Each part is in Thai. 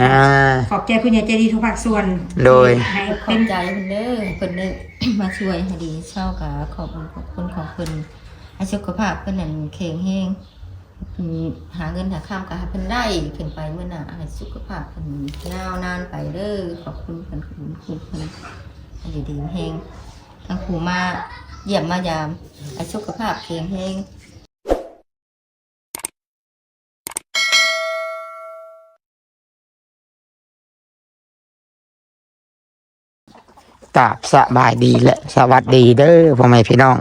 อ่า ขอบใจคุณยายใจดีทุกภาคส่วนโดย ให้ขอเป็บนใจเพิ่นเด้อเพิ่นได้มาช่วยให้ดีเช่ากะขอบคุณขอบคุณของเพิ่นให้สุขภาพเพิ่นนั่นแข็งแรงอืมหาเงินหาข้ามกะให้เพิ่นได้ขึ้นไปเมื่อหน้าให้สุขภาพเพิ่นยาวนานไปเด้อขอบคุณเพิ่นขอบคุณคุณเพิ่นให้อยู่ดีมีแฮงทางครูมาเยี่ยมมายามให้สุขภาพแข็งแรง กราบสบายดีและสวัสดีเด้อพ่อแม่พี่น้อง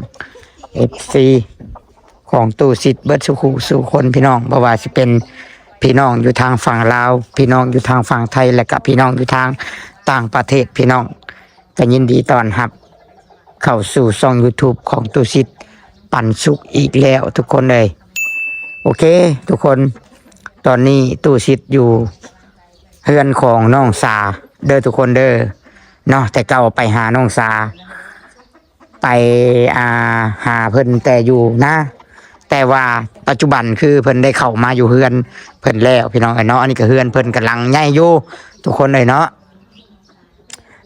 เอฟซีของตู้สิทธิ์เบิร์ดสุขูสู่คนพี่น้องบ่ว่าสิเป็นพี่น้องอยู่ทางฝั่งลาว พี่น้องอยู่ทางฝั่งไทยและกับพี่น้องอยู่ทางต่างประเทศพี่น้องก็ยินดีต้อนรับ เข้าสู่ช่อง YouTube ของตู้สิทธิ์ปั่นสุขอีกแล้วทุกคนเลย โอเค ทุกคนตอนนี้ตู้สิทธิ์อยู่เฮือนของน้องสาเด้อทุกคนเด้อ เนาะแต่เก่าไปหาน้องสา ไปอ่าหาเพิ่นแต่อยู่นะ แต่ว่าปัจจุบันคือเพิ่นได้เข้ามาอยู่เฮือนเพิ่นแล้วพี่น้องไอ้เนาะอันนี้ก็เฮือนเพิ่นกำลังใหญ่อยู่ทุกคนเลยเนาะ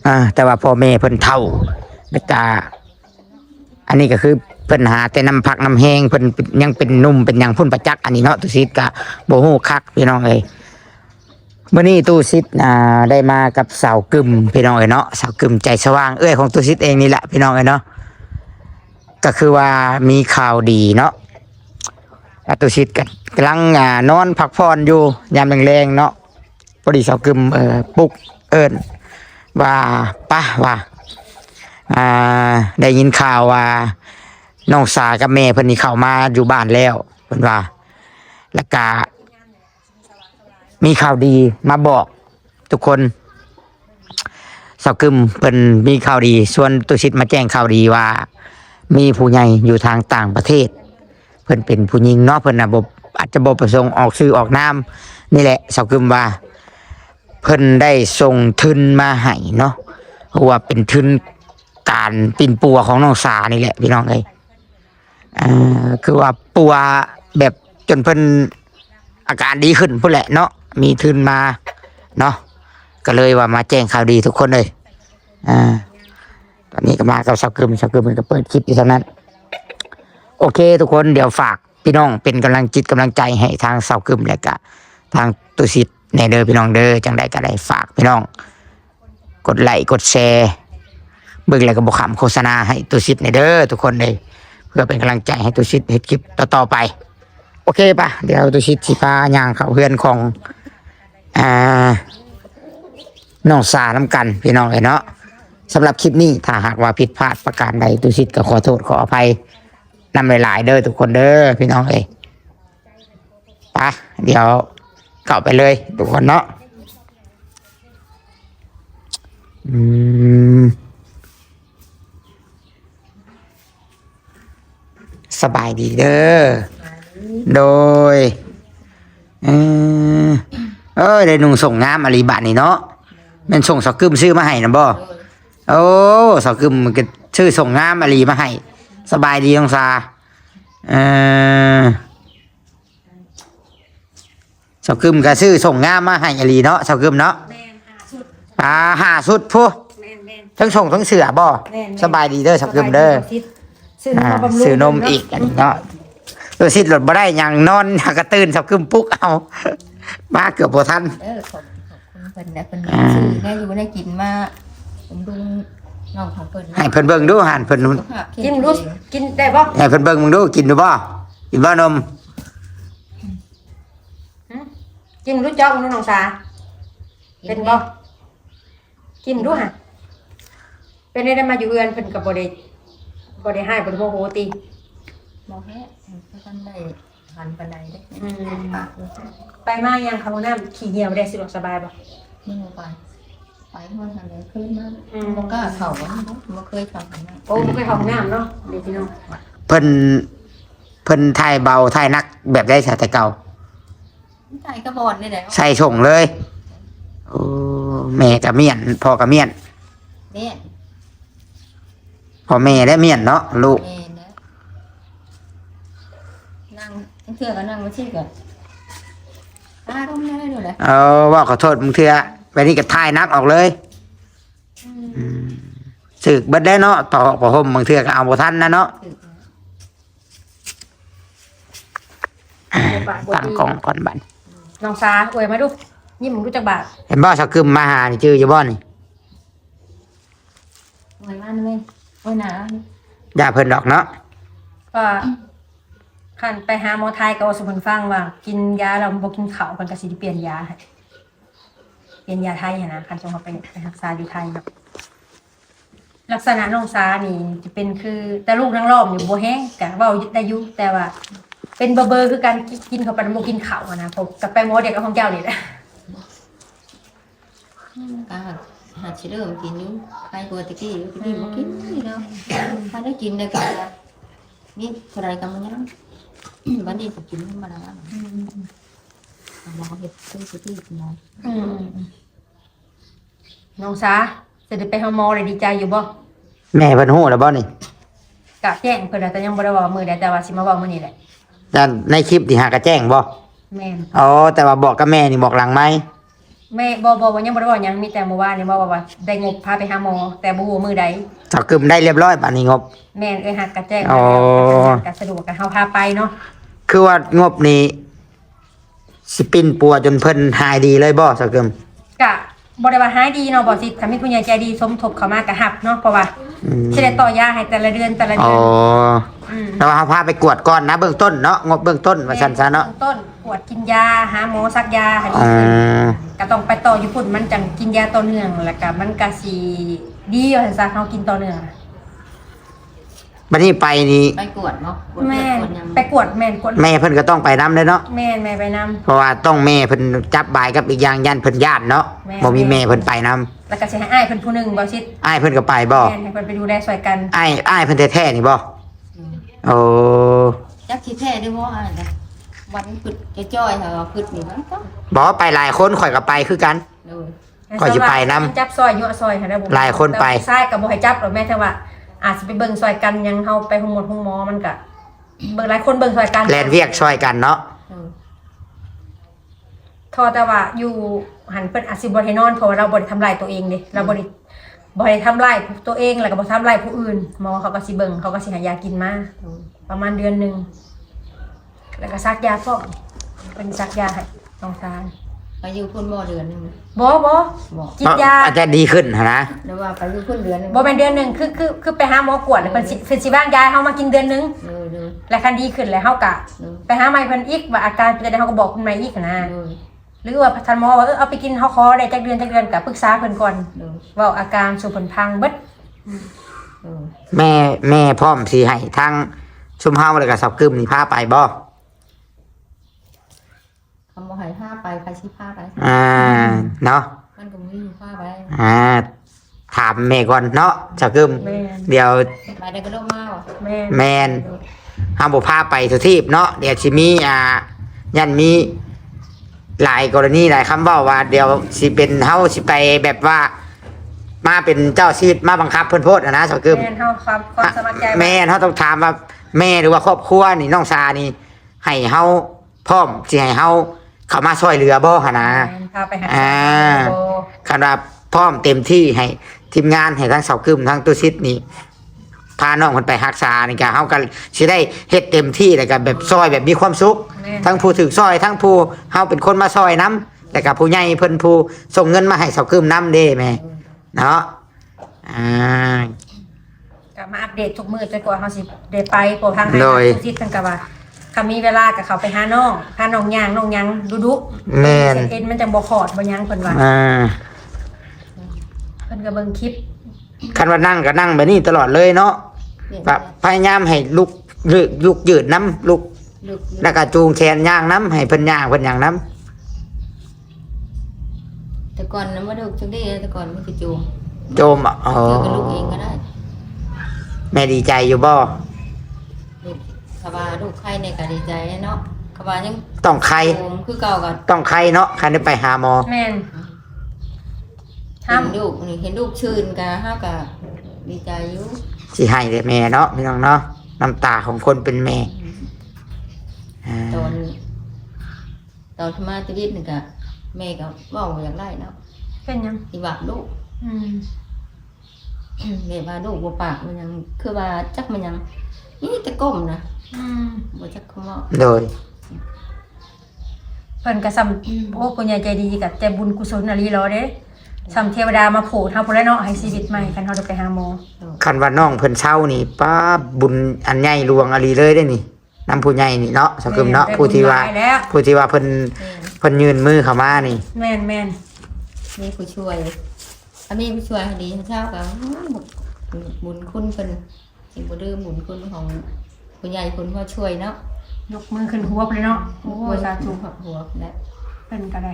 อ่าแต่ว่าพ่อแม่เพิ่นเฒ่าแล้วก็อันนี้ก็คือเพิ่นหาแต่น้ำพักน้ำแห้งเพิ่นยังเป็นนุ่มเป็นยังพุ่นประจักษ์อันนี้เนาะตุสิตก็บ่ฮู้คักพี่น้องเอ้ย มื่อนี้ตู้ซิดอ่าได้มากับสาวกึมพี่น้องเอ๋ยเนาะสาวกึมใจสว่างเอ้ยของตู้ซิดเองนี่แหละพี่น้องเอ๋ยเนาะก็คือว่ามีข่าวดีเนาะตู้ซิดก็กำลังอ่านอนพักผ่อนอยู่ยามแรงๆเนาะพอดีสาวกึมเอ่อปลุกเอิญว่าป้าว่าอ่าได้ยินข่าวว่าน้องสากับแม่เพิ่นนี่เข้ามาอยู่บ้านแล้วเพิ่นว่าแล้วก็ มีข่าวดีมาบอก ทุกคนสาวกึมเพิ่นมีข่าวดีส่วนตุชิตมาแจ้งข่าวดีว่า มีผู้ใหญ่อยู่ทางต่างประเทศ เพิ่นเป็นผู้หญิงเนาะเพิ่นน่ะบ่อาจจะบ่ประสงค์ออกชื่อออกนามนี่แหละสาวกึมว่า เพิ่นได้ส่งทุนมาให้เนาะเพราะว่าเป็นทุนการปินปัวของน้องสานี่แหละพี่น้องเอ้ยอ่าคือว่าปัวแบบจนเพิ่นอาการดีขึ้นพุ่นแหละเนาะ มีทุนมาเนาะก็เลยว่ามาแจ้งข่าวดีทุกคนเลยอ่าตอนนี้ก็มากับสักกึมสักกึมมันก็เปิดคลิปอยู่เท่านั้น โอเค ทุกคนเดี๋ยวฝากพี่น้องเป็นกำลังจิตกำลังใจให้ทางสากึมและก็ทางตุสิทธิ์ในเด้อพี่น้องเด้อจังใดก็ได้ฝากพี่น้อง กดไลค์กดแชร์เบิ่งแล้วก็บอกคำโฆษณาให้ตุสิทธิ์ในเด้อทุกคนเลยเพื่อเป็นกำลังใจให้ตุสิทธิ์เฮ็ดคลิปต่อๆไป โอเคปะเดี๋ยวตุชิตสิพาย่างเขาเพื่อนของ อ่าน้องสาน้ำกันพี่น้องเอ้ยเนาะสำหรับคลิปนี้ถ้าหากว่าผิดพลาดประการใดตุชิตก็ขอโทษขออภัยนำหลายๆเด้อทุกคนเด้อพี่น้องเอ้ยปะเดี๋ยวเข้าไปเลย ทุกคนเนาะอืมสบายดีเด้อ โดยเออ เอ้ยได้นุ่งส่งงามอาลีบาทนี่เนาะแมันส่งสอกึมซื้อมาให้นะบ่โอ้สอกึมมันก็ชื่อส่งงามอาลีมาให้สบายดีน้องซาเออสอกึมก็ซื้อส่งงามมาให้อาลีเนาะสอกึมเนาะแม่นหาสุดอ่าหาสุดผู้แม่นแม่นทั้งส่งทั้งเสือบ่แม่นสบายดีเด้อสอกึมเด้อซื้อนมอ่ามาบำรุงซื้อนมอีกอันนี้เนาะตัวสิหลดบ่ได้หยังนอนหากระตื่นสับกึมปุ๊กเอา มาเกือบบ่ทัน เออขอบขอบคุณเพิ่นนะเพิ่นอ่าซื้อได้อยู่ได้กินมาผมดูน้องของเพิ่นนะให้เพิ่นเบิ่งดูหันเพิ่นสุขภาพแข็งกินแรงรู้กินได้บ่ให้เพิ่นเบิ่งมึงดูกินดูบ่กินบ่นมกินรู้จ้องน้องสา เป็นบ่กินรู้ฮะเป็นได้มาอยู่เฮือนเพิ่นก็บ่ได้บ่ได้ให้บ่ได้โมโหติบ่แพ้ก็ท่านได้ หันปานใดได้อืมปากเลยไปมายังเขาน้ำขี้เหี่ยวได้สะดวกสบายบ่นี่บ่ไปไปห้องทางไหนขึ้นมาอืมบ่กล้าเข้าบ่บ่เคยเข้าไปนะโอ้บ่เคยเข้าห้องน้ำเนาะเดี๋ยวพี่น้องเพิ่นเพิ่นถ่ายเบาถ่ายหนักแบบได้แต่เก่าใจก็บอดนี่แหละใส่ส่งเลยโอ้แม่ก็เมียนพ่อก็เมียนเนี่ยพ่อแม่ได้เมียนเนาะลูก แม่นะนั่ง เทื่อก็นั่งมาที่ก่อนใครตาลงเลยเดี๋ยวเลยเออว่าขอโทษมึงเถื่อไปนี่ก็ถ่ายนักออกเลยอืมสึกเบิดได้เนาะต่อพอห่มบางเถื่อก็เอาบ่ทันนะเนาะบาทบตั้งดีกล้องก่อนบัดน้องสาอวยมาดูยิ้มรู้จักบาทเห็นบ่สักกึมมาหานี่ชื่ออยู่บ่นี่โอ้ยมันเลยโอ้ยหนาอย่าเพิ่นดอกเนาะก็ ขันไปหาหมอไทยก็เอาสมุนฟังว่า กินยาเราบ่กินเขาวมันก็สิเปลี่ยนยาให้เปลี่ยนยาไทยหั้นนะคันส่งเขาไปไปรักษาอยู่ไทยครับลักษณะน้องสานี่จะเป็นคือแต่ลูกนั่งรอบอยู่บ่แห้งกะเว้าได้อยู่แต่ว่า เป็นเบอร์เบอร์คือการกินเขาไปแล้วบ่กินข้าวอะนะผมกับไปหมอเด็กกับของเจ้านี่แหละ ก็หาชิเริ่มกินอยู่ใครกลัวตะกี้ตะกี้บ่กินนี่เนาะถ้าได้กินได้ก็นี่เท่าไรกันมันยัง วันนี้ก็กินธรรมดาหมอเห็ดซื้อสุที่กินหมออืมน้องซาจะได้ไปหาหมอเลยดีใจอยู่บ่แม่เพิ่นฮู้แล้วบ่นี่กะแจ้งเพิ่นแล้วแต่ยังบ่ได้เว้ามื้อใดแต่ว่าสิมาเว้ามื้อนี้แหละด้านในคลิปที่หากระแจ้งบ่แม่นอ๋อแต่ว่าบอกกับแม่นี่บอกหลังไหม แม่บ่บ่ว่ายังบ่ได้เว้าหยังมีแต่เมื่อวานนี่เว้าว่าว่าได้งบพาไปหาหมอ แต่บ่ฮู้ว่ามื้อใดสักกึมได้เรียบร้อยบัดนี้งบ แม่นเอ้ยหักกะแจ้งอ๋อ กะสะดวกกะเฮาพาไปเนาะคือว่างบนี้สิปินปัวจนเพิ่นหายดีเลยบ่สักกึมกะ บ่ได้ว่าหายดีเนาะบ่สิถ้ามีผู้ใหญ่ใจดีสมทบเข้ามากะรับเนาะเพราะว่าอืมสิได้ต่อยาให้แต่ละเดือนแต่ละอ๋เดืออนอืมแล้วเราพาไปกวดก่อนนะเบื้องต้นเนาะงบเบื้องต้นว่าซั่นซะเนาะบื้องต้นปวดกินยาหาหมอซักยาให้ดีอ๋อขึ้นก็ต้องไปต่ออยู่พุ่นมันจังกินยาต่อเนื่องแล้วก็มันก็สิดีว่าซั่นซะเฮากินต่อเนื่อง บัดนี้ไปนี่ไปกวดเนาะกวดแม่นกวดยังไปกวดแม่นกวดแม่เพิ่นก็ต้องไปนํเลยเนาะแม่นแม่ไปนำ เพราะว่าต้องแม่เพิ่นจับบายกับอีกอย่างยันเพิ่นญาติเนาะแม่ บ่มีแม่เพิ่นไปนํแล้วก็สิให้อ้ายเพิ่นผู้หนึงบ่ชิดอ้ายเพิ่นก็ไปบ่แม่นให้เพิ่นไปดูแลช่วยกันอ้ายอ้ายเพิ่นแท้ๆนี่บ่อืมโอ้จักสิแท้ด้วยบ่อะจ้ะวันพึดจะจ้อยค่ะว่าพึดนี่มันก็บ่ไปหลายคนข่อยก็ไปคือกันโดยก็สิไปนำจับซอยยั่วซอยให้ได้บ่หลายคนไปแต่ซ้ายก็บ่ให้จับหรอกแม่แต่ว่า อาจสิไปเบิ่งซอยกันยังเฮาไปห้องหมดห้องหมอมันก็เบิ่งหลายคนเบิ่งซอยกันแลนเวียกช่วยกันเนาะโดยทอแต่ว่าอยู่หันเพิ่นอาจสิบ่ให้นอนเพราะว่าเราบ่ได้ทำลายตัวเองเด้เราบ่ได้บ่ได้ทำลายตัวเองแล้วก็บ่ทำลายผู้อื่นหมอเขาก็สิเบิ่งเขาก็สิให้ยากินมาโดยประมาณเดือนหนึงแล้วก็ซักยาพร้อมเป็นซักยาให้น้องซาน ไปอยู่พุ่นบ่เดือนหนึงบ่บ่บ่กินยาอาจจะดีขึ้นหั้นนะแล้วว่าไปอยู่พุ่นเดือนหนึงบ่เป็นเดือนหนึงคือคือคือไปหาหมอกวดแล้วเพิ่นสิเพิ่นสิว่างยาให้เฮามากินเดือนหนึงโดยโดยแล้วคันดีขึ้นแล้วเฮาก็โดยไปหาใหม่เพิ่นอีกว่าอาการเป็นจังได๋เฮาก็บอกเพิ่นใหม่อีกนะโดยหรือว่าท่านหมอว่าเออเอาไปกินเฮาขอได้จักเดือนจักเดือนก็ปรึกษาเพิ่นก่อนโดยเว้าอาการสู่เพิ่นพังเบิดโดยแม่แม่พร้อมสิให้ทางชุมเฮาแล้วก็สับกึมนี่พาไปบ่คำบ่ให้พาไปใครสิพาไปอ่าเนาะมันก็มีพาไปอ่าถามแม่ก่อนเนาะสับกึมแม่นเดี๋ยวไปได้ก็ลงมาว่ะแม่นแมนห้ามบ่พาไปทุกทีบเนาะเดี๋ยวสิมีอ่ายันมีหลายกรณีหลายคำเว้าว่า เดี๋ยวสิเป็นเฮาสิไปแบบว่า มาเป็นเจ้าชีวิตมาบังคับเพิ่นโพดอะนะสับกึม แม่นเฮาความความสมัครใจแม่นเขาต้องถามว่าแม่หรือว่าครอบครัวนี่น้องชานี่ให้เฮาพร้อมสิให้เฮา เข้ามาช่วยเหลือบ่หั่นนะแม่นพาไปหาอ่า โอ้คันว่าพร้อมเต็มที่ให้ทีมงานให้ทั้งเสากึมทั้งตุชิดนี่พาน้องคนไปรักษานี่ก็เฮาก็สิได้เฮ็ดเต็มที่แล้วก็แบบซอยแบบมีความสุข แม่นทั้งผู้ถึกซอยทั้งผู้เฮาเป็นคนมาซอยนํแล้วก็ผู้ใหญ่เพิ่นผู้ส่งเงินมาให้เสากึมนํเด้แม่เนาะอ่าก็มาอัปเดตทุกมื้อจนกว่าเฮาสิได้ไปโปรทางให้โดย ทุกทิศเพิ่นก็ว่า ถ้ามีเวลาก็เข้าไปหาน้องหาน้องย่างน้องหยังดุๆแม่นเอ็นมันจะบ่ขอดบ่หยังเพิ่นว่าอ่าเพิ่นก็เบิ่งคลิปคันว่านั่งก็นั่งแบบนี้ตลอดเลยเนาะเปลี่ยนแบบพยายามให้ลุกลุกลุกยืดน้ำลุกลึกแล้วก็จูงแขนย่างน้ำให้เพิ่นย่างเพิ่นย่างน้แต่ก่อนน่ะบ่ได้จังได๋แต่ก่อนมันคือจูงำโจมอะอ๋อเจอกับลูกเองก็ได้แม่ดีใจอยู่บ่ลูกเขาว่าลูกไข่ในก็ดีใจเนาะเขาว่ายังต้องใครโอมคือเก่ากันต้องใครเนาะใครได้ไปหาหมอ แม่นเห็นลูกนี่เห็นลูกชื่นก็เฮาก็ดีใจอยู่สิให้แต่แม่เนาะพี่น้องเนาะน้ำตาของคนเป็นแม่อ่าตอนตอนที่มาตะวิดนี่ก็แม่ก็เว้าอยากได้เนาะเป็นหยัง อีว่าลูกอืมแม่ว่าลูกบ่ปากมันยังคือว่าจักมันยังนี่แต่ก้มนะ อืมบ่จักคำว่าโดย เพิ่นก็ซ้ำโอ้ผู้ใหญ่ใจดีกับใจบุญกุศลอลีรอเด้ซ้ำเทวดามาโผล่เฮาพุ่นแล้วเนาะให้ชีวิตใหม่คันเฮาได้ไปหาหมอคันว่าน้องเพิ่นเช่านี่ป้าบบุญอันใหญ่หลวงอลีเลยได้นี่นำผู้ใหญ่นี่เนาะสักกึมเนาะได้ผู้ที่ว่าบุญหลายแล้วผู้ที่ว่าเพิ่นเพิ่นยืนมือเข้ามานี่ แม่นแม่นมีผู้ช่วยถ้ามีผู้ช่วยดีเช้าก็บุญคุณเพิ่นสิบ่ลืมบุญคุณของ ผู้ใหญ่คุณพ่อช่วยเนาะยกมือขึ้นหัวไปเลยเนาะโอ้ยสาธุหัวหัวและเพิ่นก็ได้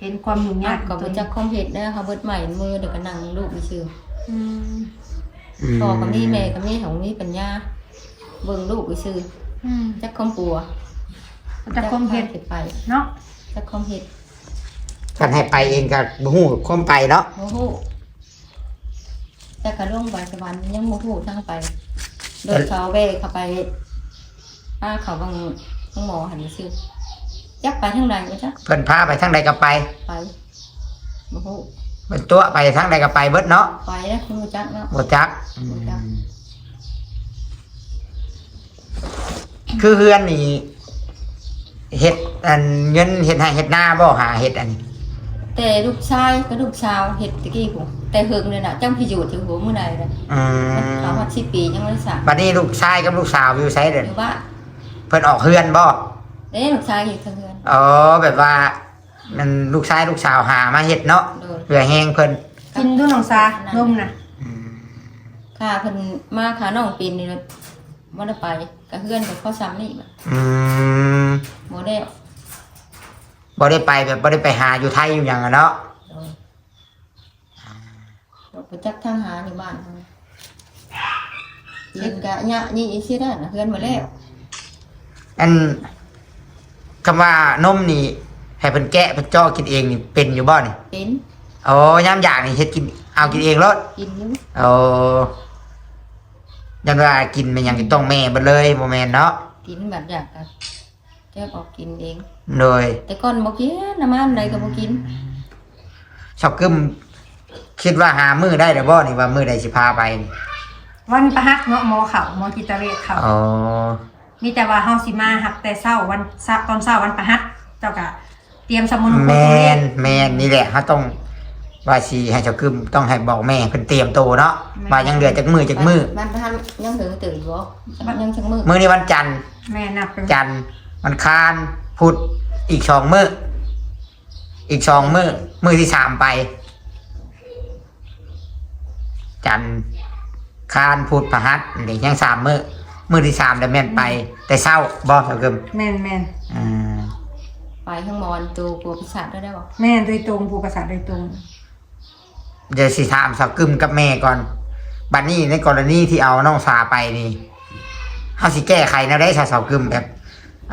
เห็นความยุ่งยากก็บ่จักคอมเพชเด้อเขาเบิดใหม่มือเดี๋ยวก็นั่งลูกไปซื้ออืมมพ่อกับนี่แม่กับนี่ของนี่ปัญญาเบิ่งลูกไปซื้ออืมจักคอมปัวจะคมเฮ็ดจักไป เนาะจักคอมเฮ็ดคันให้ไปเองก็บ่ฮู้ความไปเนาะโมฮู้แต่กระลงไปสวรรค์ยังโมฮู้ทางไป โดยเขาเวเข้าไปป้าเขาบางบางหมอหันไปซื้อจักไปทางใดก็จักเพิ่นพาไปทางใดก็ไปไปโมฮู้เพิ่นตัวไปทางใดก็ไปเบิดเนาะไปแล้วคุณรู้จักเนาะบ่จักบ่จักคือเฮือนนี่เฮ็ดอันเงินเฮ็ดให้เฮ็ดหน้าบ่หาเฮ็ดอันนี้แต่ลูกชายกับลูกสาวเฮ็ดตะกี้ผม แต่เฮิงเลยน่ะจังพิจูดถึงหัวมื้อใดเลยอืเขามฮอด10ปียังบ่ได้สร้างบัดนี้ลูกชายกับลูกสาวอยู่ไสเด้ออยู่บ้านเพิ่นออกเฮือนบ่เด้ลูกชายเฮ็ดทางเฮือนอ๋อแบบว่า มันลูกชายลูกสาวหามาเฮ็ดเนาะโดยเพื่อแห้งเพิ่นกินดูน้องซานมน่ะค่าเพิ่นมาค่าน้องปีนนี่บ่ได้ไปกับเฮือนกับข้อซ้ำนี่บัดอืมบ่ได้บ่ได้ไปแบบบ่ได้ไปหาอยู่ไทยอยู่หยังอะเนาะโดย เราไปจักทางหาในบ้านเขาเล่นกะยะนี่อีสิได้นะเฮือนมาแล้วอันคำว่านมนี่ให้เพิ่นแกะเพิ่นเจาะกินเองนี่เป็นอยู่บ่นี่เป็นอ๋อยามอยากนี่เฮ็ดกินเอากินเองรถกินอยู่อ๋อยันว่ากินมันหยังก็ต้องแม่เบิดเลยบ่แม่นเนาะกินบัดอยากกันแกออกกินเองโดยแต่ก่อนบ่กินน้ำมันใดก็บ่กินชอบกึม คิดว่าหามื้อได้แล้วบ่นี่ว่ามื้อใดสิพาไปนี่วันประหักเนาะหมอเขาหมอจิตเวชเขาอ๋อมีแต่ว่าเฮาสิมาหักแต่เช้าวันเช้าตอนเช้าวันประหักเจ้าก็เตรียมสมุนไพรแมนแมนนี่แหละเขาต้องว่าสิให้เจ้ากึมต้องให้บอกแม่เพิ่นเตรียมตัวเนาะว่ายังเหลือจักมือจักมือบ้านท่านยังถึงตื่นอยู่บ่ยังจังมือมื้อนี้วันจันทร์ แม่นับเป็นจันทร์วันคารพุธอีกสองมื้ออีกสองมื้อมื้อที่สามไป จันทร์คารพุธพฤหัสนี่ยังสามมื้อมื้อที่สามแล้วแม่นไป แต่เช้าบ่เจ้ากึมแม่นแม่นอ่าไปข้างมอนตัวกลัวพิศาจได้ได้บ่แม่นโดยตรงผู้ประสาทโดยตรง เดี๋ยวสิถามเจ้ากึมกับแม่ก่อนบัดนี้ในกรณีที่เอาน้องสาไปนี่เฮาสิแก้ไขแนวได้ซะเจ้ากึมแบบ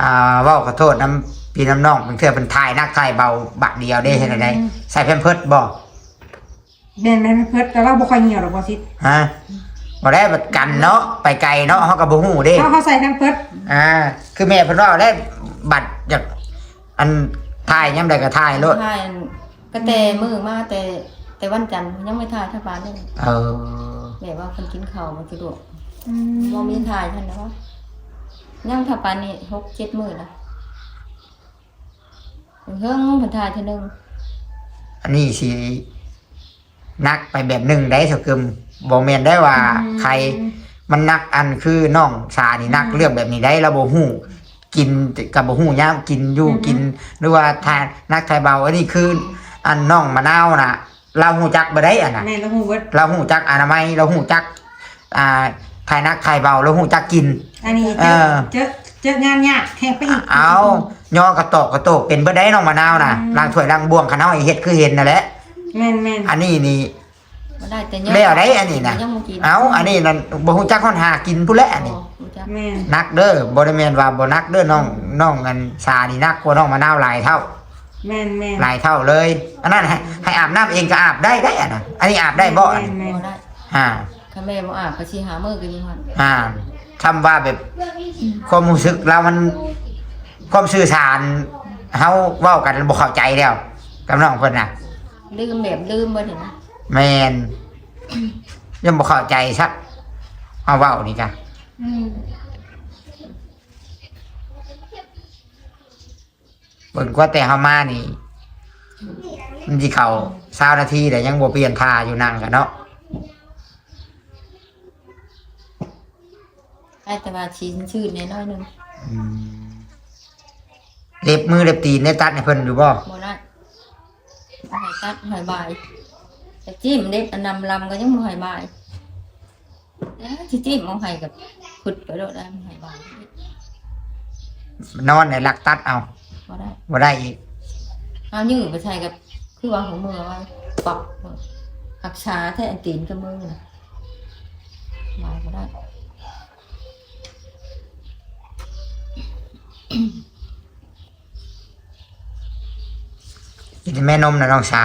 อ่าเว่าขอโทษน้ำพี่น้ำน้องบางเทื่อเป็นทายนักทายเบาบักเดียวได้เห็นไดใส่แพมเพิร์ดบ่ แม่นแม่นเพิ่นแต่ว่าบ่ค่อยเหี่ยวหรอกบ่ซิฮะบ่ได้บัดกันเนาะไปไกลเนาะเฮาก็บ่ฮู้เด้ เขาเขาใส่น้ำเพิ่นอ่า คือแม่เพิ่นว่าได้บัตรจากอันทายยามใดก็ทายโลดถ่ายก็แต่มือมาแต่แต่วันจันทร์ยังไม่ถ่ายถ้าบ้านได้เออแบบว่าคนกินข้าวมันสะดวกอืบ่มีถ่ายท่านนะว่ายังถ้าปานนี้หกเจ็ดมื้อละเพิ่งเพิ่นถ่ายเทื่อนึงอันนี้สิ นักไปแบบหนึงได้เถอะกึมบ่แม่นได้ว่าใครมันนักอันคือน้องชานี่นักเรื่องแบบนี้ได้ระบบหูกินกับบ่หูย่ามกินอยู่กินหรือว่าทานนักไทยเบาอันนี้คือ อันน้องมะนาวน่ะ เราหูจักบ่ได้อะนะแม่นแล้วฮู้เบิดเราหูจักอนามัยเราหูจัก อ่าไทยนักไทยเบาเราหูจักกิน อันนี้เอเจออเจอเจองานยากแข่งไปอีกเอาย่อกระโตกกระโตกเป็นบ่ได้น้องมะนาวน่ะล้างถ้วยล้างบ่วงคันเฮาให้เฮ็ดคือเห็นนั่นแหละ แม่นแม่นอันนี้นี่บ่ได้แต่แล้วได้อันนี้นะยังบ่กินเอาอันนี้นั่นบ่ฮู้จักคนหากินผู้นแหละอันนี้รู้จักแม่นนักเด้อบ่ได้แม่นว่าบ่นักเด้อน้องน้องกันชานี่นักกว่าน้องมะนาวหลายเท่า แม่นแม่นหลายเท่าเลย อันนั้นให้ให้อาบน้ำเองก็อาบได้ได้อะนะอันนี้อาบได้บ่อันนี้แม่นบ่ได้อ่าถ้าแม่บ่อาบก็สิหามื้อก็ยังฮอดอ่าทำว่าแบบความรู้สึกเรามัน ความสื่อสารเฮาเว้ากันบ่เข้าใจแล้วกับน้องเพิ่นน่ะ ลืมแบบลืมบ่ถึงนะแม่นยังบ่เข้าใจซักเอาเว้านี่จ้ะอืมเบิ่งกว่าแต่เฮามานี่มันสิเข้า20นาทีแต่ยังบ่เปลี่ยนท่าอยู่นั่งกันเนาะให้แต่ว่าชีนชื่นในน้อยหนึงอืมเล็บมือเล็บตีนได้ตัดให้เพิ่นอยู่บ่บ่ ได้บ่ให้ตัดบ่ให้บายแต่จิ้มเด็ดอันนำลำก็ยังบ่ให้บายแล้วที่จิ้มเอาให้กับขุดไปโดดได้บ่ให้บายนอนในหลักตัดเอาบ่ได้บ่ได้อีกเอายื้อไปใส่กับคือว่าของมือไว้ปักหักชาแท้อันตีนกับมือน่ะบายบ่ได้ กินแม่นมน่ะน้องชา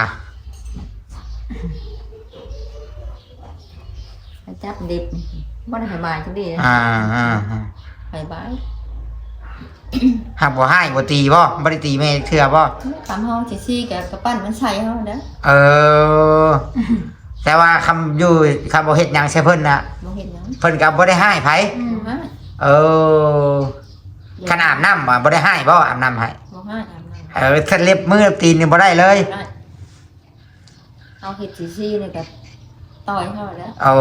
ให้จับเด็ดบ่ได้ให้บายจังดีนะอ่าอ่าอ่าให้บายหากบ่ให้บ่ตีบ่บ่ได้ตีแม่เทื่อบ่ทำเฮาสิซี่กับกระปั้นมันใส่เฮาเด้อเออ แต่ว่าคำอยู่คำบ่เฮ็ดหยังใส่เพิ่นน่ะบ่เห็นหยังเพิ่นก็บ่ได้ให้ไผอืมบ่ให้เออขนาดน้ำอะบ่ได้ให้บ่อาบน้ำให้บ่ให้อาบน้ำ เออถ้าเล็บมือเล็บตีนนี่บ่ได้เลย ได้เอาเห็ดสีซี่เนี่ยกับต่อยเขาแล้วเอา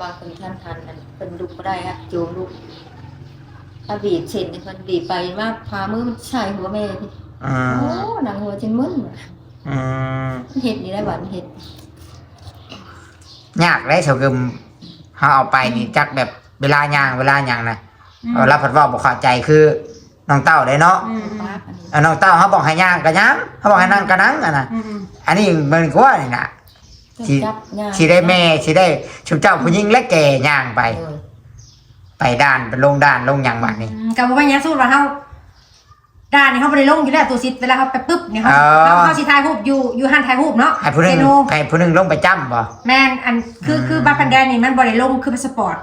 บางคนท่านทันนั่นเป็นลุกก็ได้ฮะจูงลุกถ้าบีบเช่นนี่มันบีบไปมากพามือมันใช่หัวแม่พี่อืโอ้มหนังหัวจนมึนว่ะอืมมันเห็ดนี่ได้บัดเห็ดยากเลยเสากึมเฮาเอาไปนี่จักแบบเวลาย่างเวลาหยังน่ะอืม เออรับผัดเว่าบ่เข้าใจคือน้องเต้าได้เนาะอืมปากอันนี้เออน้องเต้าเขาบอกให้ย่างก็ย่างเขาบอกให้นั่งก็นั่งอะนะอืมอืมอันนี้มันก็ว่านี่น่ะที่จับง่ายสิได้แม่สิได้ชุมเจ้าผู้หญิงและแก่ย่างไป เออไปด้านไปลงด้านลงหยังบัดนี้ อืมกับว่าอย่างสู้ว่าเฮาด้านนี่เขาบ่ได้ลงอยู่แล้วตัวซิดเวลาเขาไปปึ๊บเนี่ยเขาอ๋อ เขาเขาสิถ่ายรูปอยู่อยู่หันถ่ายรูปเนาะให้ผู้หนึเซงโนให้ผู้หนึงลงไปจ้ำบ่ แม่นอันคือคือบัตรพันแดนนี่มันบ่ได้ลงคือพาสปอร์ต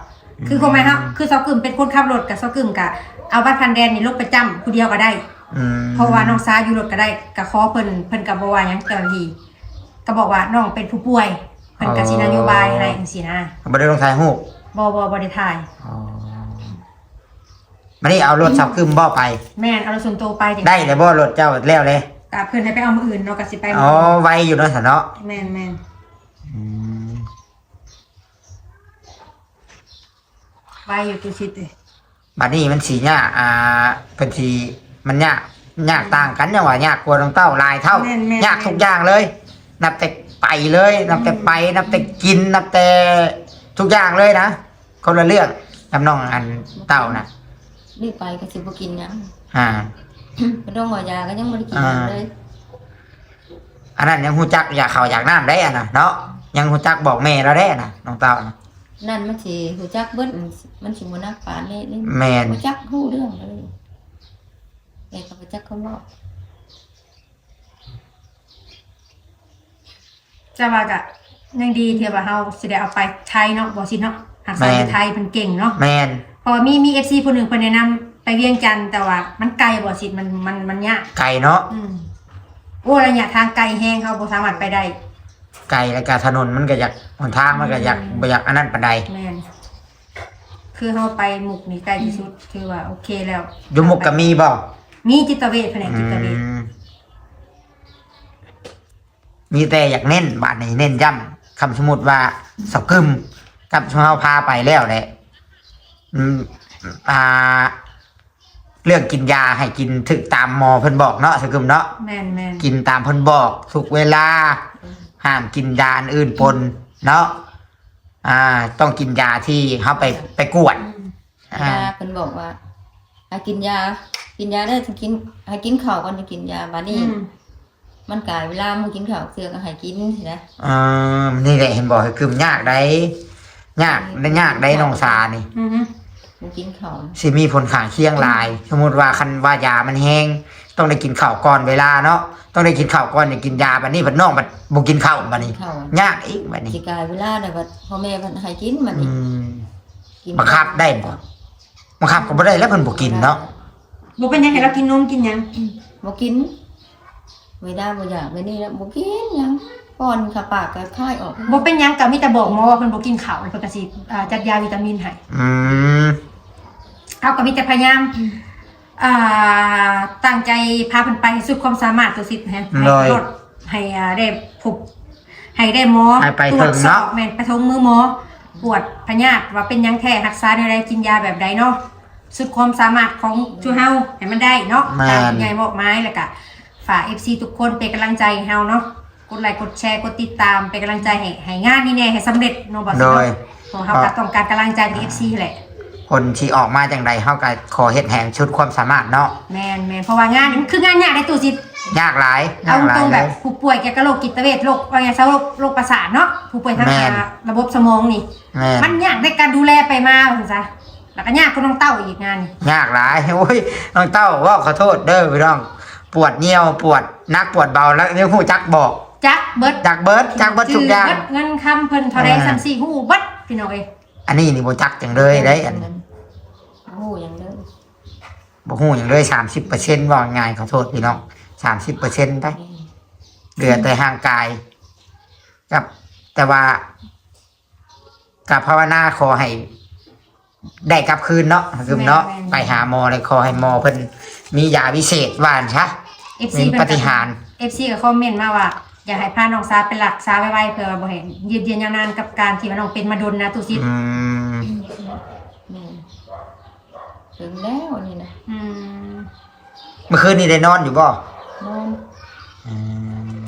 คือคนไหมครับคือซอกึมเป็นคนขับรถกับซอกึมกะเอาบัตรพันแดนนี่ลงไปจ้ำผู้เดียวก็ได้ อืมเพราะว่าน้องซาอยู่รถก็ได้ก็ขอเพิ่นเพิ่นก็บ่ว่าหยังเจ้าหน้าที่ก็บอกว่าน้องเป็นผู้ป่วยเพิ่นก็สินโยบายให้จังซี่นะบ่ได้ลงถ่ายรูปบ่บ่บ่ได้ถ่าย อ๋อมานี่เอารถสับคึมบ่ไป แม่นเอารถส่วนตัวไปจังได้เลยบ่รถเจ้าแล้วเลยก็เพิ่นให้ไปเอามื้ออื่นเนาะก็สิไปอ๋อไวอยู่เนาะสะเนาะแม่นแม่นอืม ไปอยู่ตุชิดเด้บัดนี้มันสียากอ่าเป็นสีมันยากยากต่างกันอย่างว่ายากกว่าน้องเต้าหลายเท่า แม่นแม่นยากทุกอย่างเลย นับแต่ไปเลย นับแต่ไป นับแต่กิน นับแต่ทุกอย่างเลยนะคนละเรื่องจำน้องอันเต่านะนี่ไปก็สิบ่กินหยัง อ่าบ่ต้องหอยาก็ยังบ่ได้กินหยังเลยอันนั้นยังหูจักอยากเขาอยากน้ำได้อะนะเนาะยังหูจักบอกแม่เราได้อะนะน้องเต่านะ นั่นมันสิฮู้จักเบิดมันสิบ่นักปานนี้นี่แมนบ่จักฮู้เรื่องเลยแกก็บ่จักคำเว้าจะว่าก็ยังดีที่ว่าเฮาสิได้เอาไปไทยเนาะบ่สิเนาะหากใส่อยู่ไทยเพิ่นเก่งเนาะแมนเพราะว่ามีมี FC ผู้หนึงเพิ่นแนะนำไปเวียงจันทน์แต่ว่ามันไกลบ่สิมันมันมันยากไก่เนาะอืมโอ้ระยะทางไกลแฮงเขาบ่สามารถไปได้ ไก่แล้วก็ถนนมันก็อยากหนทางมันก็อยากบ่อยากอันนั้นปานใดแม่นคือเฮาไปหมุกนี่ใกล้ที่สุดคือว่า โอเคแล้วอยุมุกก็มีบ่มีจิตเวชแผนกจิตเวชอืมมีแต่อยากเน้นบาทนี้เน้นย้ำคำสมมุติว่าสกึมกับชาวพาไปแล้วแหละอืมอ่า เรื่องกินยาให้กินถึกตามหมอเพิ่นบอกเนาะสกึมเนาะ แม่นแม่นกินตามเพิ่นบอกทุกเวลา ห้ามกินยาอันอื่นปนเนาะอ่า ต้องกินยาที่เขาไปไปกวดอืมอ่ายาเพิ่นบอกว่าให้กินยา กินยาได้ถึงกินให้กินข้าวก่อนจะกินยาบัดนี้อืมมันกลายเวลามึงกินข้าวเสือก็ให้กินสินะอ่านี่แหละเห็นบอกคือกึมยากได้ยากได้ยากได้น้องสานี่อือฮึมึงกินข้าวสิมีผลข้างเคียงหลาย สมมติว่าคันว่ายามันแห้ง ต้องได้กินข้าวก่อนเวลาเนาะต้องได้กินข้าวก่อนอย่ากินยาบัดนี้บัดน้องบัดบ่กินข้าวบัดนี้ข้าว ยากอีกบัดนี้สิกลายเวลาได้บัดพ่อแม่เพิ่นให้กินมันอืนี่ม กินบังคับได้บ่ บังคับก็บ่ได้แล้วเพิ่นบ่กินเนาะบ่เป็นหยังให้เรากินนมกินหยังบ่กินเวลาบ่อยากไปนี่แล้วบ่กินหยังป้อนเข้าปากก็คายออกบ่เป็นหยังก็มีแต่บอกหมอว่าเพิ่นบ่กินข้าวเพิ่นก็สิอ่าจัดยาวิตามินให้อืม เอาก็มีแต่พยายาม อ่าตั้งใจพาเพิ่นไปให้สุดความสามารถตัวสิให้ให้ลดให้อ่าได้พบให้ได้หมอให้ไปตรวถึจงสอเนาะ บแม่นไปทงมือหมอปวดพยาธิว่าเป็นหยังแท้รักษาในใดกินยาแบบใดเนาะสุดความสามารถของชูเฮาให้มันได้เนาะตามที่ยายบอกไม้แล้วก็ฝาก FC ทุกคนเป็นกำลังใจให้เฮาเนาะกดไลค์กดแชร์กดติดตามเป็นกำลังใจให้ให้งานนี้แน่ให้สำเร็จเนาะบ่สิโดเนาะยเพราะเฮาก็ต้องการกำลังใจจาก FC แหละ คนที่ออกมาจังใดเฮาก็ขอเฮ็ดแหงชุดความสามารถเนาะแมนแมนเพราะว่างานนี้มันคืองานยากในตู้สิยากหลายเอายากหลาตยรงๆเลแบบย ผู้ป่วยเกี่ยวกับโรคจิตเวชโรคอะไรเช่าโรคโรคประสาทเนาะผู้ป่วยทางแม่น ระบบสมองนี่ แม่มันยากในการดูแลไปมาถึงซะแล้วก็ยากก็น้องเต้าอีกงานนี่ยากหลายโอ้ยน้องเต้าว่าขอโทษเด้อพี่น้อง ปวดเหี่ยวปวดนักปวดเบาแล้วยังฮู้จักบอกจักเบิดจักเบิดจักเบิดทุกอย่าง เบิดเงินคำเพิ่นเท่าใดอ่าซ้ำสี่หู้เบิดพี่น้องเอ้ยอันนี้นี่บ่จักจังเลยได้อัน โอ้ยังเด้อบ่ฮู้หยังเลย30%ว่าง่ายขอโทษพี่น้อง30%ไปเหลือแต่ห่างกายกับ แต่ว่ากับภาวนาขอให้ ได้กลับคืนเนาะคือเนาะไปหาหมอเลยขอให้หมอเพิ่นมียาวิเศษว่านซะเอฟซีมีปาฏิหาริย์เอฟซีก็คอมเมนต์มาว่าอยากให้พาน้องซาไปรักษาไว้ๆเพื่อบ่เห็นยืนยืนยาวนานกับการที่ว่าน้องเป็นมาดนนะตู้ซิดอืมแม่ ถึงแล้วนี่นะอืมเมื่อคืนนี้ได้นอนอยู่บ่นอนอืม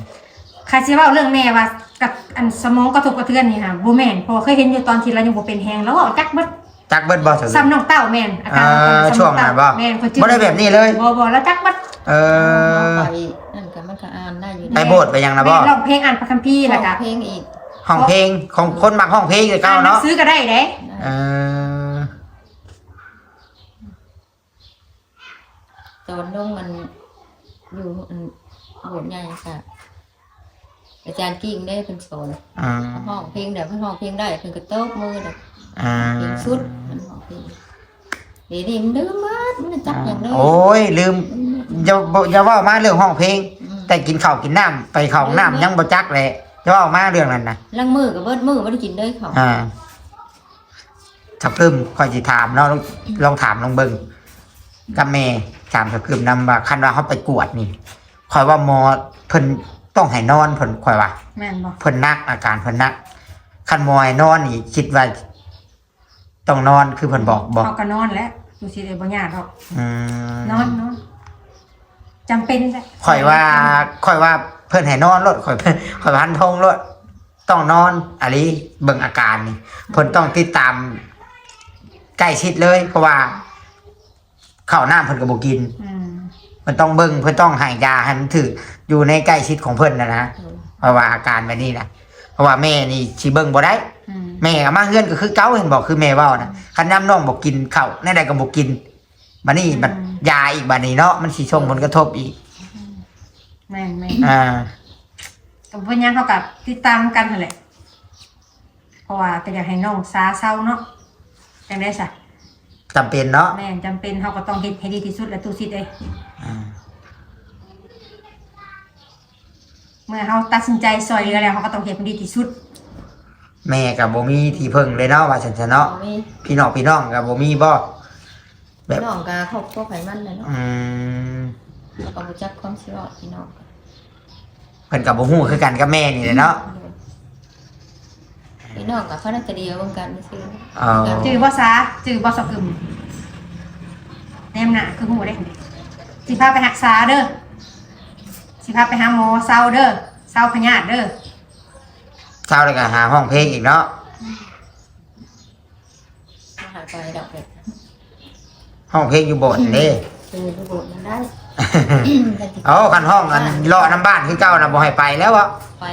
ใครสิเว้าเรื่องแม่ว่ากับอันสมองกระทบกระเทือนนี่ค่ะบ่แม่นเพราะว่าเคยเห็นอยู่ตอนที่เรายังบ่เป็นแฮงแล้วก็จักเบิดจักเบิดบ่สุดซ้ำน้องเต้าแม่นอาเอ่การของอเพิ่นช่วงซ้ำนั้นน้บ่องเต้าแม่นคนจืบ่ได้แบบนี้เลย บ่บ่แล้วจักเบิด เออ ไปนั่นก็มันก็อ่านได้อยู่ไปโบสถ์ไปยังนะบ่แม่ร้องเพลงอ่านพระคัมภีร์แล้วก็เพลงอีกห้องเพลงของคนมักห้องเพลงเลยอ่าเก้านหนังเนาะสือก็ได้เด้เออ ตอนลงมันอยู่อันโบสถ์ใหญ่ค่ะ อาจารย์กิ้งได้เป็นสอนอืมห้องเพลงเดี๋ยวเพิ่นห้องเพลงได้เพิ่นก็โต๊ะมือเดี๋ยวอืมเพลงชุดมันห้องเพลงเดี๋ยวนี้มันดื้อมากมันจับอย่างเลยโอ้ยลืมอย่าบ่อย่าเว่ามาเรื่องห้องเพลงอืมแต่กินข้าวกินน้ำไปเข้าห้องน้ำยังบ่จักเลยจะเว่ามาเรื่องนั้นนะล้างมือกับเบิดมือไม่ได้กินเลยเขาอ่าสับกึมคอยสิถามเนาะลองลองถามลองเบิ่งกับแม่ ถามสับกึมนำว่าคันว่าเขาไปกวดนี่คอยว่าหมอเพิ่นต้องให้นอนเพิ่นคอยว่าแม่นบ่เพิ่นนักอาการเพิ่นนักคันหมอให้นอนนี่คิดว่าต้องนอนคือเพิ่นบอกบอกเขาก็นอนแล้วตู้ซิดเอ้ยบ่ยากหรอกอืมนอนนอนจำเป็นแหละข่อยว่าข่อยว่าเพิ่นให้นอนรถข่อยเพิ่นข่อยพันธงรถต้องนอนอันนี้เบิ่งอาการนี่เพิ่นต้องติดตามใกล้ชิดเลยเพราะว่า ข้าวน้ำเพิ่นก็บ่กินอืมเพิ่นต้องเบิ่งเพิ่นต้องให้ยาให้มันถืออยู่ในใกล้ชิดของเพิ่นนะนะเออเพราะว่าอาการแบบนี้นะเพราะว่าแม่นี่สิเบิ่งบ่ได้ อืมแม่ก็มาเฮือนก็คือเก่าเห็นบอกคือแม่เว้านะคันน้ำน้องบ่กินข้าวแน่ใดก็บ่กินบัดนี้บัดยาอีกบัดนี้เนาะมันสิส่งผลกระทบอีก แม่นแม่นอ่า กับเพิ่นยังเขากับติดตามกันนั่นแหละเพราะว่าก็อยากให้น้องซาเศร้าเนาะจังได้ซะ จำเป็นเนาะแม่นจำเป็นเขาก็ต้องเฮ็ดให้ดีที่สุดแหละตู้ซิดเอ้ยอ่าเมื่อเขาตัดสินใจซอยเหลือแล้วเขาก็ต้องเฮ็ดให้ดีที่สุดแม่กับบ่มีที่พึ่งเลยเนาะว่าฉันจะเนาะเอามีพี่น้องพี่น้องกับบ่มีบ่แบบพี่น้องกาครอบครัวไขมันเลยเนาะอืมแล้วก็รู้จักความสิรอดพี่น้องเพิ่นกับบ่ฮู้คือกันกับแม่นี่แหละเนาะ พี่น้องกับพระนักเดียวเหมือนกันไม่ซื้อเอ๋อจื้อบ่ซาจื้อบ่สะกึมแนมหน้าคือหูเด้สิพาไปรักษาเด้อสิพาไปหาหมอเศร้าเด้อเศร้าพยาธิเด้อเช้าเลยก็หาห้องเพลงอีกเนาะมาหาไปดอกเป็ดห้องเพลงอยู่โบสถ์เด้คือระบบมันได้เอาคันห้องอันเลาะน้ำบ้านคือเก่าน่ะบ่ให้ไปแล้วอะไป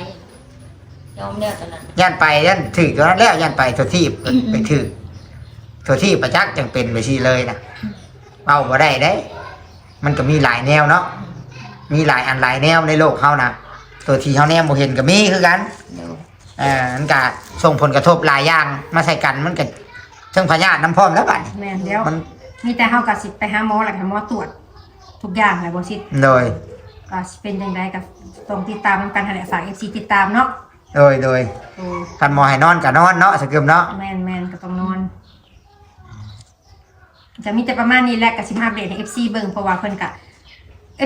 ยอมแล้วตอนนั้นย่านไปย่านถึกตัวนั้นแล้วย่านไปตัวที่ไปถึกตัวที่ประจักษ์จังเป็นไปซี่เลยนะเอาบ่ได้เด้ มันก็มีหลายแนวเนาะมีหลายอันหลายแนวในโลกเฮานะตัวที่เฮาแนมบ่เห็นก็มีคือกันเดี๋ยวเอ่อมันก็ส่งผลกระทบหลายอย่างมาใส่กันมันก็เชิงพยาธิน้ำพร้อมแล้วบัดนี้แม่นเดี๋ยวมันมีแต่เฮากับสิไปหาหมอแหละให้หมอตรวจ ทุกอย่างแหละบ่สิโดยก็สิเป็นจังไดกับตรงติดตามนำกันหั่นแหละฝาก FC ติดตามเนาะ โดยโดยโอ้คันหมอให้นอนก็นอนเนาะสกึมเนาะแม่นแม่นก็ต้องนอน จะมีแต่ประมาณนี้แหละกับสิมาอัปเดตให้ FC เบิ่งเพราะว่าเพิ่นก็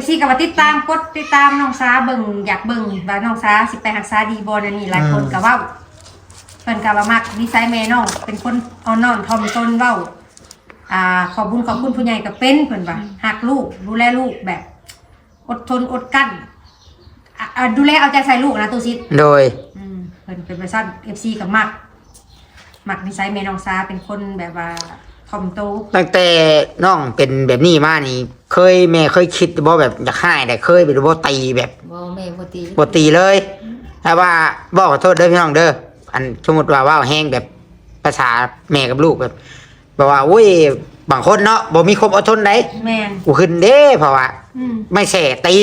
FC ก็ว่าติดตามกดติดตามน้องซาเบิ่งอยากเบิ่งว่าน้องซาสิไปรักษาดีบ่นั่นนี่หลายคนก็เว้าเพิ่นก็ว่ามักนิสัยแม่น้องเป็นคนอ่อนน้อมถ่อมตนเว้าอ่าขอบคุญขอบคุณผู้ใหญ่ก็เป็นเพิ่นว่าหักลูกดูแลลูกแบบ อดทนอดกลั้น อะอะดูแลเอาใจใส่ลูกนะตูซิดโดย อืมเพิ่นเป็นบริษัท FC กับมักมักนิสัยแม่น้องซาเป็นคนแบบว่าถ่อมโตวตั้งแต่น้องเป็นแบบนี้มานี่ เคยแม่เคยคิดบ่แบบอยากให้แต่เคยไปบ่ตีแบบบ่แม่บ่ตีบ่ตีเลยถ้าว่าบอกขอโทษเด้อพี่น้องเด้ออันสมมติว่าเว่าแห้งแบบภาษาแม่กับลูกแบบแบบว่าอุ้ย บางคนเนาะบ่มีความอดทนได้แม่นกูขึ้นเด้เพราะว่าอืมไม่แส่ตี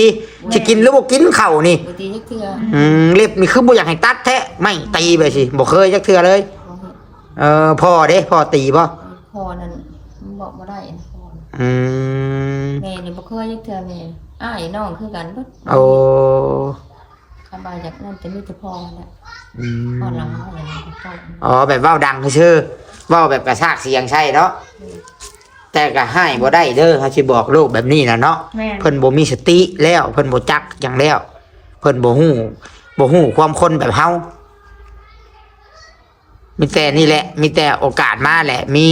สิกินหรือบ่กินข้าวนี่บ่ตีจักเทื่ออืมเล็บนี่คือบ่อยากให้ตัดแท้ไม่ตีไปสิบ่เคยจักเทื่อเลยบ่เฮ็ดเออพ่อเด้พ่อตีบ่พอนั่นมันบอกบ่ได้นะพอน่ะอืมแม่นี่บ่เคยจักเทื่อแม่อ้ายน้องคือกันเบิดโอ้คำบายจากนั้นจะมีแต่พอแหละอืมพอหลังมาอย่างนี้ก็พออ๋อแบบเว้าดังซื่อๆเว้าแบบกระชากเสียงใช่เนาะ แต่ก็ให้บ่ได้เด้อเขาสิบอกลูกแบบนี้นะเนาะแม่น เพิ่นบ่มีสติแล้ว เพิ่นบ่จักอย่างแล้ว เพิ่นบ่ฮู้บ่ฮู้ความคนแบบเฮามีแต่นี่แหละ มีแต่โอกาสมาแหละ มี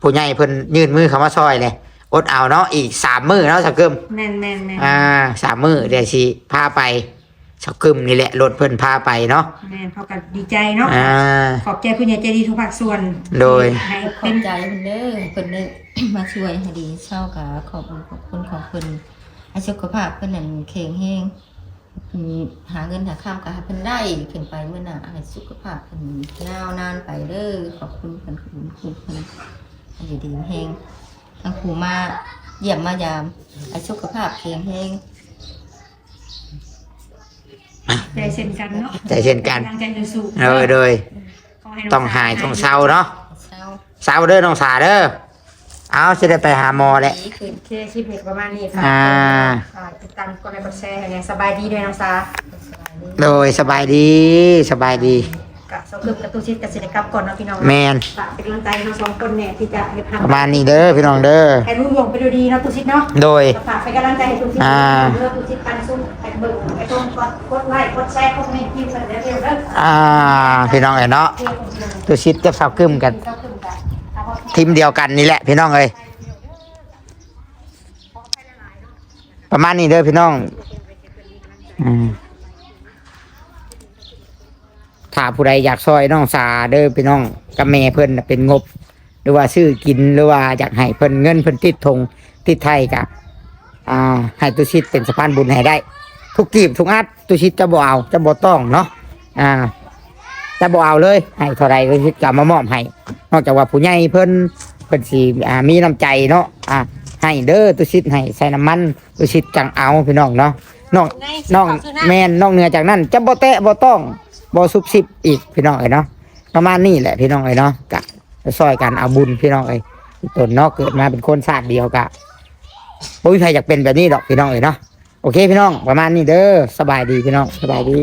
ผู้ใหญ่เพิ่นยื่นมือเข้ามาซอยเลยอดเอาเนาะอีกสามมื้อเนาะสักเกิม แม่นแม่นแม่นอ่าสามมื้อเดี๋ยวสิพาไป สักกึมนี่แหละรถเพิ่นพาไปเนาะแม่นเขาก็ดีใจเนาะ อ่า ขอบใจผู้ใหญ่ใจดีทุกภาคส่วนโดย ให้ขอเป็บนใจเพิ่นเด้อเพิ่นได้ มาช่วยให้ดีเช่ากับขอบคุณขอบคุณของเพิ่นให้สุขภาพเพิ่นนั่นแข็งแรงอืมหาเงินหาข้ามก็ให้เพิ่นได้ขึ้นไปเมื่อหน้าให้สุขภาพเพิ่นยาวนานไปเด้อขอบคุณเพิ่นขอบคุณเพิ่นให้อยู่ดีแฮงทั้งครูมาเยี่ยมมายามให้สุขภาพแข็งแรง ใจเช่นกันเนาะใจเช่นกัน กำลังใจสู้ๆโดยโดยขให้น้ต้องหายต้องเศร้าเนาะเช้าเศร้าเด้อน้องสาเด้อเอาสิได้ไปหาหมอแหละ ดีขึ้น โอเคคลิปนี้ก็ประมาณนี้ค่ะอ่าฝากติดตามกดไลค์กดแชร์ให้แน่สบายดีด้วยน้องซาสบายดีโดยสบายดีสบายดี กับสองกึบกับตูชิดกับศิลปกรรมก่อนเนาะพี่น้องแมนฝากเป็นกำลังใจให้ทั้งสองคนเนี่ยที่จะเฮ็ดทำประมาณนี้เด้อพี่น้องเด้อให้รุ่งเรืองไปดูดีเนาะตูชิดเนาะโดยฝากเป็นกำลังใจให้ตูชิดอ่าเลือกตูชิดปันซุ้มให้เบิ่งให้ต้นกดกดไลค์กดแชร์กดเมนต์พิมพ์กันเร็วๆเด้ออ่าพี่น้องเอ้ยเนาะเพื่อคนเดียวตัวชิดกับสาวกึมกันเจ้าขึ้นกันเอาพอทีมเดียวกันนี่แหละ พี่น้องเอ้ยประมาณนี้เด้อพี่น้องอืมถ้า ผู้ใดอยากซอยน้องสาเด้อพี่น้องกับแม่เพิ่นน่ะเป็นงบ หรือว่าซื้อกินหรือว่าอยากให้เพิ่นเงินเพิ่นติดธงติดไทยกะอ่าให้ตุชิตเป็นสะพานบุญให้ได้ ทุกกีบทุกอัดตุชิตจะบ่เอาจะบ่ต้องเนาะอ่าจะบ่เอาเลยให้เท่าไรก็คิดกลับมามอบให้นอกจากว่าผู้ใหญ่เพิ่นเพิ่นสิอ่ามีน้ำใจเนาะอ่าให้เด้อตุชิตให้ใส่น้ำมันตุชิตจังเอาพี่น้องเนาะน้องน้องแม่นน้องเหนือจากนั้นจะบ่แตะบ่ต้อง บอซุบซิบอีกพี่น้องเอ้ยเนาะประมาณนี้แหละพี่น้องเอ้ยเนาะกะซอยกันเอาบุญพี่น้องเอ้ยตนเนาะเกิดมาเป็นคนชาติเดียวกะบ่มีใครอยากเป็นแบบนี้ดอกพี่น้องเอ้ยเนาะโอเคพี่น้องประมาณนี้เด้อสบายดีพี่น้องสบายดี